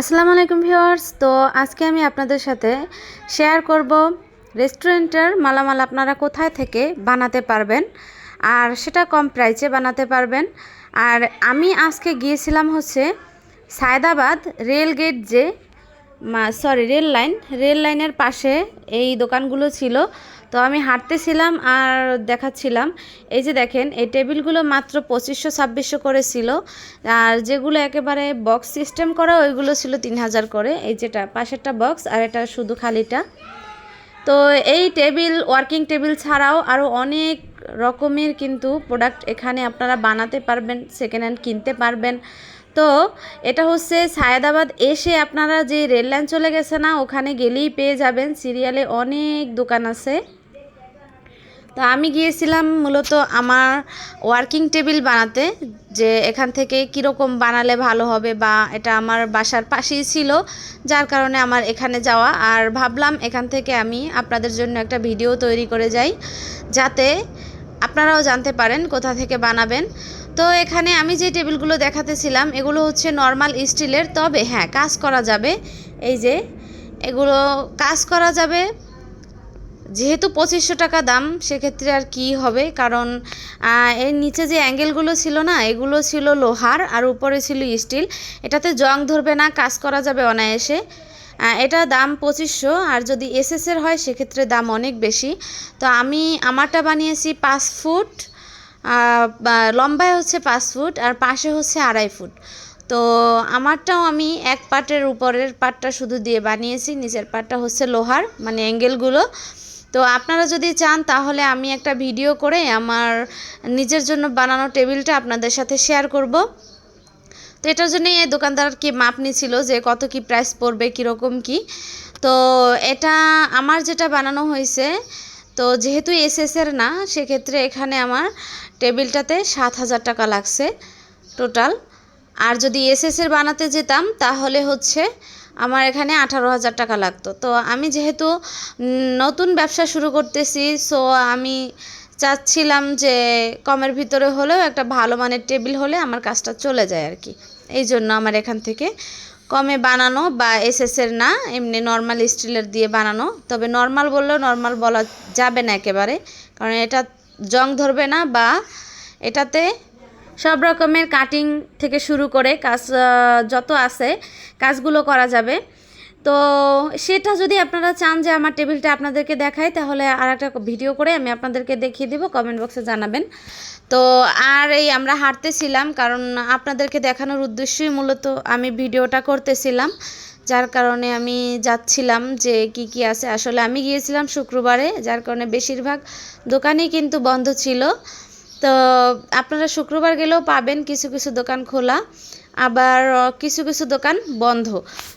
আসসালামু আলাইকুম ভিউয়ার্স। তো আজকে আমি আপনাদের সাথে শেয়ার করব রেস্টুরেন্টের মালামাল আপনারা কোথায় থেকে বানাতে পারবেন আর সেটা কম প্রাইসে বানাতে পারবেন। আর আমি আজকে গিয়েছিলাম হচ্ছে সায়দাবাদ রেলগেট যে সরি রেল লাইন রেল লাইনের পাশে এই দোকানগুলো ছিল। তো আমি হাঁটতেছিলাম আর দেখাচ্ছিলাম। এই যে দেখেন, এই টেবিলগুলো মাত্র পঁচিশশো, ছাব্বিশশো করে ছিল। আর যেগুলো একেবারে বক্স সিস্টেম করা, ওইগুলো ছিল তিন হাজার করে। এই যেটা, পাশেরটা বক্স আর এটা শুধু খালিটা। তো এই টেবিল ওয়ার্কিং টেবিল ছাড়াও আরও অনেক রকমের কিন্তু প্রোডাক্ট এখানে আপনারা বানাতে পারবেন সেকেন্ড হ্যান্ড কিনতে পারবেন। তো এটা হচ্ছে সায়দাবাদ এসে আপনারা যে রেল লাইন চলে গেছে না, ওখানে গেলেই পেয়ে যাবেন। সিরিয়ালে অনেক দোকান আছে। তো আমি গিয়েছিলাম মূলত আমার ওয়ার্কিং টেবিল বানাতে, যে এখান থেকে কীরকম বানালে ভালো হবে বা এটা আমার বাসার পাশেই ছিল, যার কারণে আমার এখানে যাওয়া। আর ভাবলাম এখান থেকে আমি আপনাদের জন্য একটা ভিডিও তৈরি করে যাই, যাতে আপনারাও জানতে পারেন কোথা থেকে বানাবেন। তো এখানে আমি যে টেবিলগুলো দেখাতেছিলাম, এগুলো হচ্ছে নর্মাল স্টিলের। তবে হ্যাঁ কাজ করা যাবে। এই যে, এগুলো কাজ করা যাবে। যেহেতু পঁচিশশো টাকা দাম, সেক্ষেত্রে আর কি হবে? কারণ এর নিচে যে অ্যাঙ্গেলগুলো ছিল না, এগুলো ছিল লোহার আর উপরে ছিল স্টিল। এটাতে জং ধরবে না, কাজ করা যাবে অনায়াসে। এটা দাম পঁচিশশো, আর যদি এসএসের হয়, সেক্ষেত্রে দাম অনেক বেশি। তো আমি আমারটা বানিয়েছি পাঁচ ফুট। লম্বায় হচ্ছে পাঁচ ফুট আর পাশে হচ্ছে আড়াই ফুট। তো আমারটাও আমি এক পাটের উপরের পাটটা শুধু দিয়ে বানিয়েছি, নিচের পাটটা হচ্ছে লোহার মানে অ্যাঙ্গেলগুলো। তো আপনারা যদি চান তাহলে আমি একটা ভিডিও করে আমার নিজের জন্য বানানো টেবিলটা আপনাদের সাথে শেয়ার করব। তো এটার জন্য এই দোকানদার কি মাপ নিছিল যে কত কি প্রাইস পড়বে, কীরকম কি। তো এটা আমার যেটা বানানো হয়েছে তো যেহেতু এসএসের না, সেক্ষেত্রে এখানে আমার টেবিলটাতে সাত হাজার টাকা লাগছে টোটাল আর যদি এসএসের বানাতে যেতাম, তাহলে হচ্ছে আমার এখানে আঠারো হাজার টাকা লাগতো। তো আমি যেহেতু নতুন ব্যবসা শুরু করতেছি সো আমি চাচ্ছিলাম যে কমের ভিতরে হলেও একটা ভালো মানের টেবিল হলে আমার কাজটা চলে যায় আর কি। এই জন্য আমার এখান থেকে কমে বানানো বা এসএসের না, এমনি নর্মাল স্টিলের দিয়ে বানানো। তবে নর্মাল বললেও নর্মাল বলা যাবে না একেবারে। কারণ এটা জং ধরবে না বা এটাতে সব রকমের কাটিং থেকে শুরু করে কাজ যত আছে, কাজগুলো করা যাবে। তো সেটা যদি আপনারা চান যে আমার টেবিলটা আপনাদেরকে দেখাই তাহলে আর একটা ভিডিও করে আমি আপনাদেরকে দেখিয়ে দেবো, কমেন্ট বক্সে জানাবেন। তো আর এই আমরা হাঁটতেছিলাম, কারণ আপনাদেরকে দেখানোর উদ্দেশ্যই মূলত আমি ভিডিওটা করতেছিলাম। যার কারণে আমি যাচ্ছিলাম যে কি কি আছে। আসলে আমি গিয়েছিলাম শুক্রবারে, যার কারণে বেশিরভাগ দোকানই কিন্তু বন্ধ ছিল। তো আপনারা শুক্রবার গেলেও পাবেন কিছু কিছু দোকান খোলা, আবার কিছু কিছু দোকান বন্ধ।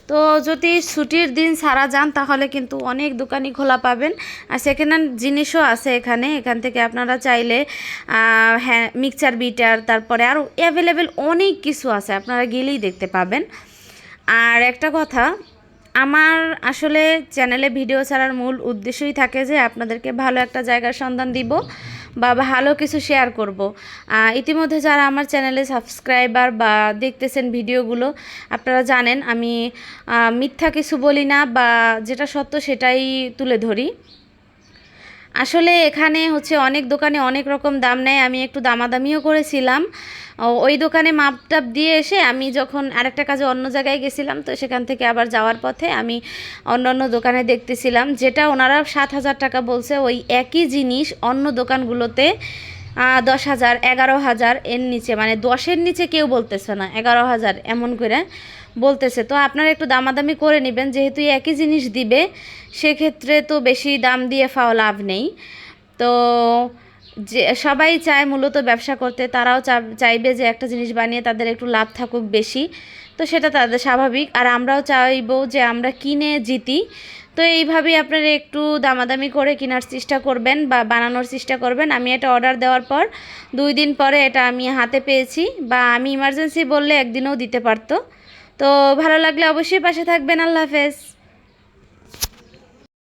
তো যদি ছুটির দিন সারা যান, তাহলে কিন্তু অনেক দোকানই খোলা পাবেন। আর সেকেন্ড হ্যান্ড জিনিসও আছে এখানে। এখান থেকে আপনারা চাইলে হ্যাঁ মিক্সচার বিটার তারপরে আরও অ্যাভেলেবেল অনেক কিছু আছে। আপনারা গেলেই দেখতে পাবেন। আর একটা কথা, আমার আসলে চ্যানেলে ভিডিও ছাড়ার মূল উদ্দেশ্যই থাকে যে, আপনাদেরকে ভালো একটা জায়গার সন্ধান দিব। বা ভালো কিছু শেয়ার করব। ইতিমধ্যে যারা আমার চ্যানেলে সাবস্ক্রাইবার বা দেখতেছেন ভিডিওগুলো, আপনারা জানেন আমি মিথ্যা কিছু বলি না বা যেটা সত্য সেটাই তুলে ধরি। আসলে এখানে হচ্ছে অনেক দোকানে অনেক রকম দাম নেয়, আমি একটু দামাদামিও করেছিলাম। ওই দোকানে মাপ টাপ দিয়ে এসে আমি যখন আরেকটা কাজে অন্য জায়গায় গেছিলাম, তো সেখান থেকে আবার যাওয়ার পথে আমি অন্য অন্য দোকানে দেখতেছিলাম, যেটা ওনারা সাত হাজার টাকা বলছে, ওই একই জিনিস অন্য দোকানগুলোতে দশ হাজার, এগারো হাজার এর নিচে মানে দশের নিচে কেউ বলতেছে না, এগারো হাজার এমন করে বলতেছে। তো আপনারা একটু দামাদামি করে নেবেন, যেহেতু একই জিনিস দিবে, সেক্ষেত্রে তো বেশি দাম দিয়ে ফাও লাভ নেই। তো যে, সবাই চায় মূলত ব্যবসা করতে, তারাও চাইবে যে একটা জিনিস বানিয়ে তাদের একটু লাভ থাকুক বেশি। তো সেটা তাদের স্বাভাবিক। আর আমরাও চাইব যে আমরা কিনে জিতি তো এইভাবেই আপনারা একটু দামাদামি করে কেনার চেষ্টা করবেন বা বানানোর চেষ্টা করবেন। আমি এটা অর্ডার দেওয়ার পর দুই দিন পরে এটা আমি হাতে পেয়েছি বা আমি ইমার্জেন্সি বললে একদিনও দিতে পারতো। তো ভালো লাগলে অবশ্যই পাশে থাকবেন। আল্লাহ হাফেজ।